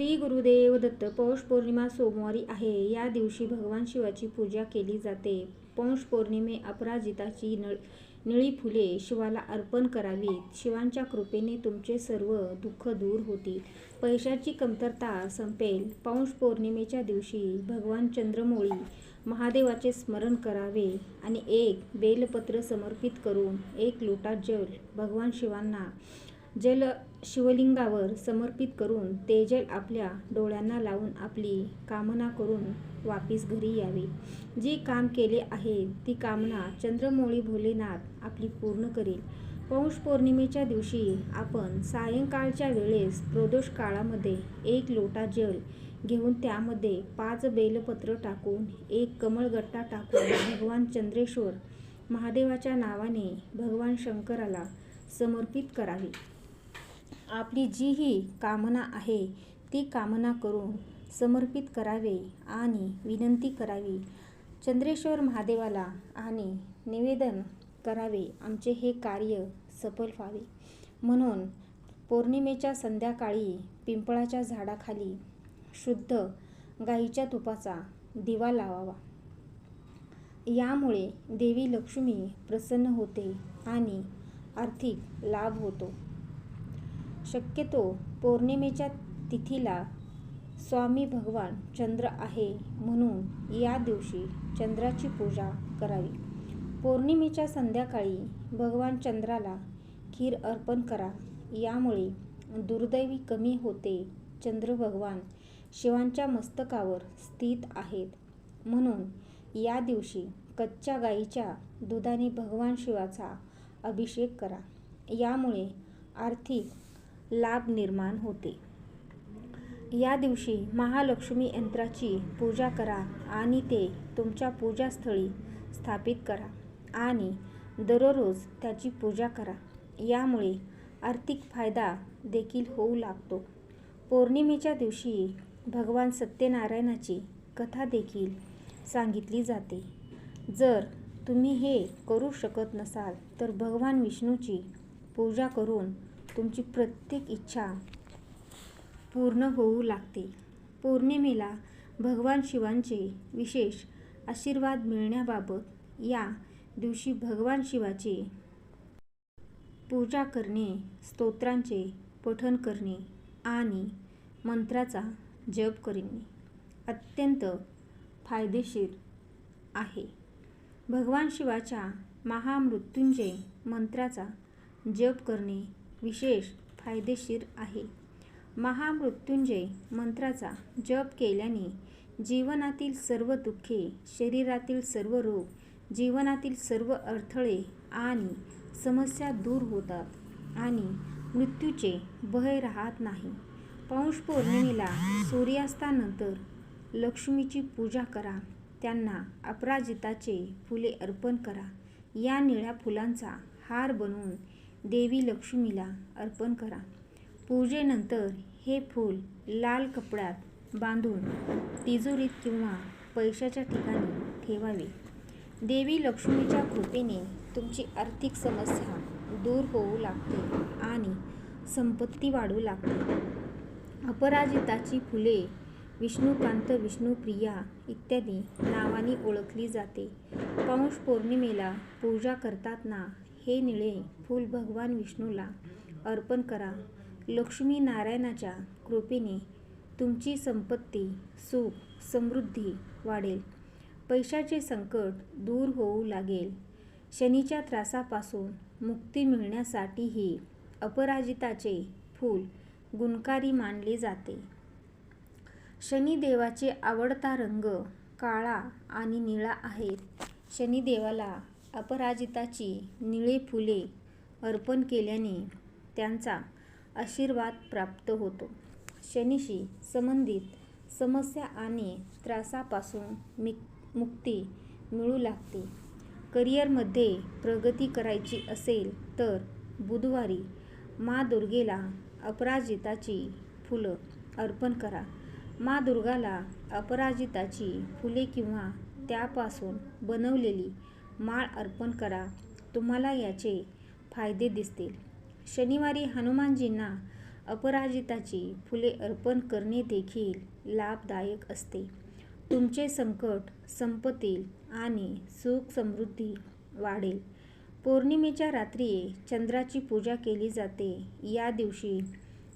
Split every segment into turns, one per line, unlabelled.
श्री गुरुदेव दत्त पौष पौर्णिमा सोमवारी आहे. या दिवशी भगवान शिवाची पूजा केली जाते. पौष पौर्णिमे अपराजिताची नळ निळी फुले शिवाला अर्पण करावीत. शिवांच्या कृपेने तुमचे सर्व दुःख दूर होतील. पैशाची कमतरता संपेल. पौष पौर्णिमेच्या दिवशी भगवान चंद्रमोळी महादेवाचे स्मरण करावे आणि एक बेलपत्र समर्पित करून एक लोटा जल भगवान शिवांना जल शिवलिंगावर समर्पित करून तेजल आपल्या डोळ्यांना लावून आपली कामना करून वापिस घरी यावे. जी काम केले आहे ती कामना चंद्रमोळी भोलेनाथ आपली पूर्ण करेल. पौष पौर्णिमेच्या दिवशी आपण सायंकाळच्या वेळेस प्रदोष काळामध्ये एक लोटा जल घेऊन त्यामध्ये पाच बेलपत्र टाकून एक कमळगट्टा टाकून भगवान चंद्रेश्वर महादेवाच्या नावाने भगवान शंकराला समर्पित करावे. आपली जी ही कामना आहे ती कामना करून समर्पित करावे आणि विनंती करावी. चंद्रेश्वर महादेवाला आणि निवेदन करावे आमचे हे कार्य सफल व्हावे. म्हणून पौर्णिमेच्या संध्याकाळी पिंपळाच्या झाडाखाली शुद्ध गाईच्या तुपाचा दिवा लावावा. यामुळे देवी लक्ष्मी प्रसन्न होते आणि आर्थिक लाभ होतो. शक्यतो पौर्णिमेच्या तिथीला स्वामी भगवान चंद्र आहे म्हणून या दिवशी चंद्राची पूजा करावी. पौर्णिमेच्या संध्याकाळी भगवान चंद्राला खीर अर्पण करा. यामुळे दुर्दैवी कमी होते. चंद्र भगवान शिवांच्या मस्तकावर स्थित आहेत. म्हणून या दिवशी कच्च्या गाईच्या दुधाने भगवान शिवाचा अभिषेक करा. यामुळे आर्थिक लाभ निर्माण होते. या दिवशी महालक्ष्मी यंत्राची पूजा करा आणि ते तुमच्या पूजास्थळी स्थापित करा आणि दररोज त्याची पूजा करा. यामुळे आर्थिक फायदा देखील होऊ लागतो. पौर्णिमेच्या दिवशी भगवान सत्यनारायणाची कथा देखील सांगितली जाते. जर तुम्ही हे करू शकत नसाल तर भगवान विष्णूची पूजा करून तुमची प्रत्येक इच्छा पूर्ण होऊ लागते. पौर्णिमेला भगवान शिवांचे विशेष आशीर्वाद मिळण्याबाबत या दिवशी भगवान शिवाचे पूजा करणे स्तोत्रांचे पठण करणे आणि मंत्राचा जप करणे अत्यंत फायदेशीर आहे. भगवान शिवाच्या महामृत्युंजय मंत्राचा जप करणे विशेष फायदेशीर आहे. महामृत्युंजय मंत्राचा जप केल्याने जीवनातील सर्व दुःखे शरीरातील सर्व रोग जीवनातील सर्व अडथळे आणि समस्या दूर होतात आणि मृत्यूचे भय राहत नाही. पौष पौर्णिमेला सूर्यास्तानंतर लक्ष्मीची पूजा करा. त्यांना अपराजिताचे फुले अर्पण करा. या निळ्या फुलांचा हार बनवून देवी लक्ष्मीला अर्पण करा. पूजेनंतर हे फूल लाल कपड्यात बांधून तिजोरीत किंवा पैशाच्या ठिकाणी ठेवावे. देवी लक्ष्मीच्या कृपेने तुमची आर्थिक समस्या दूर होऊ लागते आणि संपत्ती वाढू लागते. अपराजिताची फुले विष्णुकांत विष्णुप्रिया इत्यादी नावाने ओळखली जाते. पौष पौर्णिमेला पूजा करताना हे निळे फूल भगवान विष्णूला अर्पण करा. लक्ष्मी नारायणाच्या कृपेने तुमची संपत्ती सुख समृद्धी वाढेल. पैशाचे संकट दूर होऊ लागेल. शनीच्या त्रासापासून मुक्ती मिळण्यासाठीही अपराजिताचे फूल गुणकारी मानले जाते. शनिदेवाचे आवडता रंग काळा आणि निळा आहेत. शनिदेवाला अपराजिताची निळे फुले अर्पण केल्याने त्यांचा आशीर्वाद प्राप्त होतो. शनीशी संबंधित समस्या आणि त्रासापासून मि मुक्ती मिळू लागते. करिअरमध्ये प्रगती करायची असेल तर बुधवारी मा दुर्गेला अपराजिताची फुलं अर्पण करा. मा दुर्गाला अपराजिताची फुले किंवा त्यापासून बनवलेली माळ अर्पण करा. तुम्हाला याचे फायदे दिसतील. शनिवारी हनुमानजींना अपराजिताची फुले अर्पण करणे देखील लाभदायक असते. तुमचे संकट संपतील आणि सुख समृद्धी वाढेल. पौर्णिमेच्या रात्री चंद्राची पूजा केली जाते. या दिवशी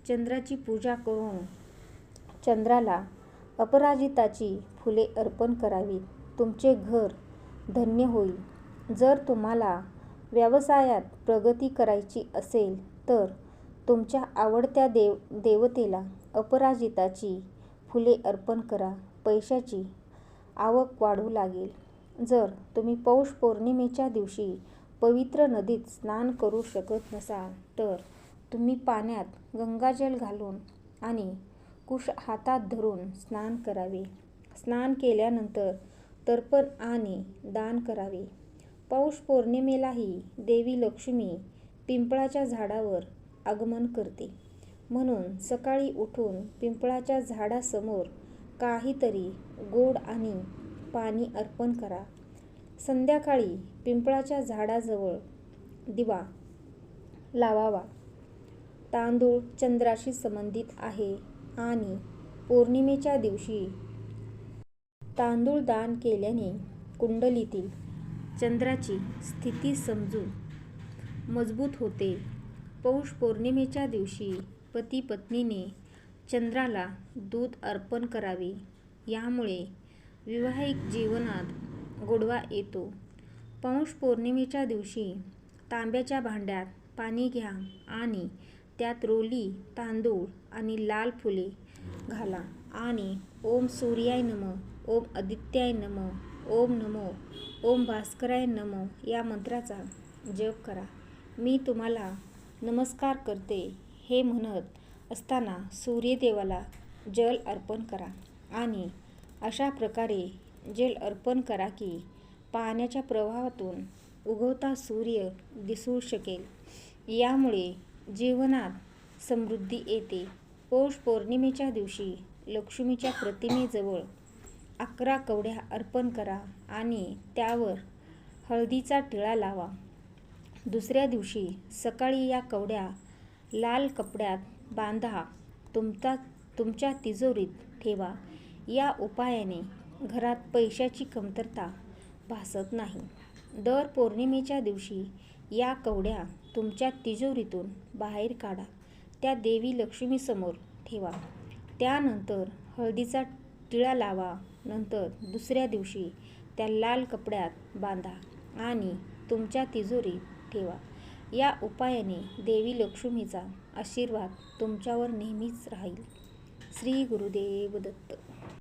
चंद्राची पूजा करून चंद्राला अपराजिताची फुले अर्पण करावीत. तुमचे घर धन्य होईल. जर तुम्हाला व्यवसायात प्रगती करायची असेल तर तुमच्या आवडत्या देव देवतेला अपराजिताची फुले अर्पण करा. पैशाची आवक वाढू लागेल. जर तुम्ही पौष पौर्णिमेच्या दिवशी पवित्र नदीत स्नान करू शकत नसाल तर तुम्ही पाण्यात गंगाजल घालून आणि कुश हातात धरून स्नान करावे. स्नान केल्यानंतर तर्पण आणि दान करावे. पौष पौर्णिमेलाही देवी लक्ष्मी पिंपळाच्या झाडावर आगमन करते. म्हणून सकाळी उठून पिंपळाच्या झाडासमोर काहीतरी गोड आणि पाणी अर्पण करा. संध्याकाळी पिंपळाच्या झाडाजवळ दिवा लावावा. तांदूळ चंद्राशी संबंधित आहे आणि पौर्णिमेच्या दिवशी तांदूळ दान केल्याने कुंडलीतील चंद्राची स्थिती समजून मजबूत होते. पौष पौर्णिमेच्या दिवशी पती पत्नीने चंद्राला दूध अर्पण करावे. यामुळे विवाहिक जीवनात गोडवा येतो. पौष पौर्णिमेच्या दिवशी तांब्याच्या भांड्यात पाणी घ्या आणि त्यात रोली तांदूळ आणि लाल फुले घाला आणि ओम सूर्याय नम ओम आदित्याय नम ओम नमो ओम भास्कराय नमो या मंत्राचा जप करा. मी तुम्हाला नमस्कार करते हे म्हणत असताना सूर्यदेवाला जल अर्पण करा आणि अशा प्रकारे जल अर्पण करा की पाण्याच्या प्रवाहातून उगवता सूर्य दिसू शकेल. यामुळे जीवनात समृद्धी येते. पौष पौर्णिमेच्या दिवशी लक्ष्मीच्या प्रतिमेजवळ अकरा कवड्या अर्पण करा आणि त्यावर हळदीचा टिळा लावा. दुसऱ्या दिवशी सकाळी या कवड्या लाल कपड्यात बांधा. तुमचा तुमच्या तिजोरीत ठेवा. या उपायाने घरात पैशाची कमतरता भासत नाही. दर पौर्णिमेच्या दिवशी या कवड्या तुमच्या तिजोरीतून बाहेर काढा. त्या देवी लक्ष्मीसमोर ठेवा. त्यानंतर हळदीचा टिळा लावा. नंतर दुसऱ्या दिवशी त्या लाल कपड्यात बांधा आणि तुमच्या तिजोरीत ठेवा. या उपायाने देवी लक्ष्मीचा आशीर्वाद तुमच्यावर नेहमीच राहील. श्री गुरुदेव दत्त.